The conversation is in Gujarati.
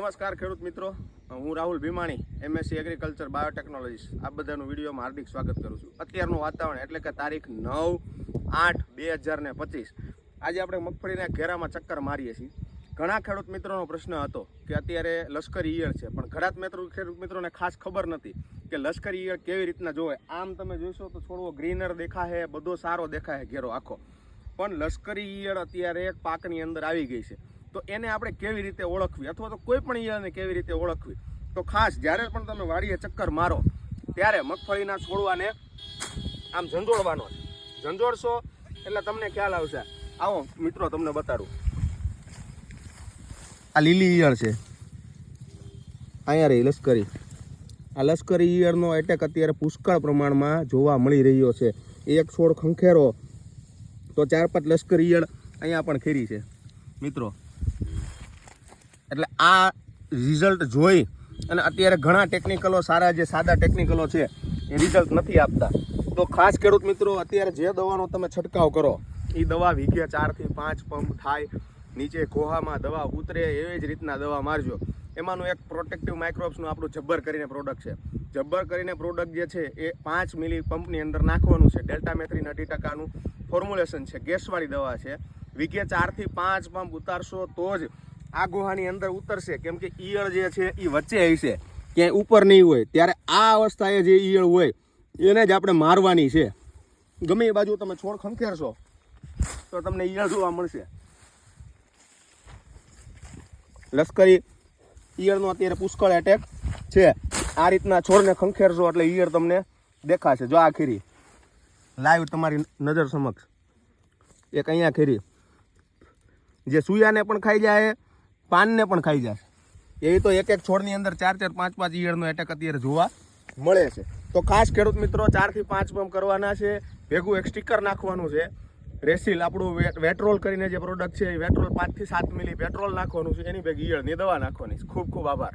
નમસ્કાર ખેડૂત મિત્રો. હું Rahul Bhimani MSc agriculture biotechnologies આ બધાનું વિડીયોમાં હાર્દિક સ્વાગત કરું છું. અત્યારનું વાતાવરણ એટલે કે તારીખ નવ આઠ બે હજાર ને પચીસ. આજે આપણે મગફળીના ઘેરામાં ચક્કર મારીએ છીએ. ઘણા ખેડૂત મિત્રોનો પ્રશ્ન હતો કે અત્યારે લશ્કરી ઈયળ છે, પણ ઘણા મિત્રો ખેડૂત મિત્રોને ખાસ ખબર નથી કે લશ્કરી ઈયળ કેવી રીતના જોવે. આમ તમે જોશો તો થોડો ગ્રીનર દેખાય બધો સારો દેખાય ઘેરો આખો. પણ લશ્કરી ઈયળ અત્યારે પાકની અંદર આવી ગઈ છે. તો એને આપણે કેવી રીતે ઓળખવી? અથવા તો કોઈ પણ ઈયળને કેવી રીતે ઓળખવી? તો ખાસ જ્યારે પણ તમે વાડીએ ચક્કર મારો, ત્યારે મગફળીના છોડવાને આમ ઝંઝોળવાનો છે. ઝંઝોળશો એટલે તમને ખ્યાલ આવશે. આવો, મિત્રો, તમને બતાડું. આ લીલી ઈયળ છે. અહીંયા રહી લશ્કરી. આ લશ્કરી ઈયળનો એટેક અત્યારે પુષ્કળ પ્રમાણમાં જોવા મળી રહ્યો છે. એક છોડ ખંખેરો, તો ચાર પાંચ લશ્કરી ઈયળ અહીંયા પણ ખેરી છે. મિત્રો એટલે આ રિઝલ્ટ જોઈ અને અત્યારે ઘણા ટેકનિકલો સારા જે સાદા ટેકનિકલો છે, એ રિઝલ્ટ નથી આપતા. તો ખાસ ખેડૂત મિત્રો, અત્યારે જે દવાનો તમે છંટકાવ કરો એ દવા વીઘે ચારથી પાંચ પંપ થાય, નીચે કોહામાં દવા ઉતરે, એવી જ રીતના દવા મારજો. એમાંનું એક પ્રોટેક્ટિવ માઇક્રોબ્સનું આપણું જબ્બર કરીને પ્રોડક્ટ છે. જબ્બર કરીને પ્રોડક્ટ જે છે, એ પાંચ મિલી પંપની અંદર નાખવાનું છે. ડેલ્ટા મેથ્રીન અઢી ટકાનું ફોર્મ્યુલેશન છે. ગેસવાળી દવા છે. વીઘે ચારથી પાંચ પંપ ઉતારશો તો જ આ ગુહાની અંદર ઉતરશે. કેમ કે ઈયળ જે છે એ વચ્ચે હશે ક્યાંય ઉપર નહીં હોય, ત્યારે આ અવસ્થાએ જે ઈયળ હોય, એને જ આપણે મારવાની છે. ગમે એ બાજુ તમે છોડ ખંખેરશો, તો તમને ઈયળ જોવા મળશે. લશ્કરી ઈયળનો અત્યારે પુષ્કળ એટેક છે. આ રીતના છોડને ખંખેરશો એટલે ઈયળ તમને દેખાશે. જો આ ખીરી. લાઈવ તમારી નજર સમક્ષ. એક અહીંયા ખીરી. જે સુયાને પણ ખાઈ જાય. પાનને પણ ખાઈ જાય. એવી તો એક એક છોડની અંદર ચાર ચાર પાંચ પાંચ ઈયળનો એટેક અત્યારે જોવા મળે છે. તો ખાસ ખેડૂત મિત્રો, ચારથી પાંચ પંપ કરવાના છે. ભેગું એક સ્ટીકર નાખવાનું છે. રેસિલ, આપણું વેટ્રોલ કરીને જે પ્રોડક્ટ છે એ વેટ્રોલ પાંચથી સાત મિલી પેટ્રોલ નાખવાનું છે. એની ભેગી ઈયળની દવા નાખવાની છે. ખૂબ ખૂબ આભાર.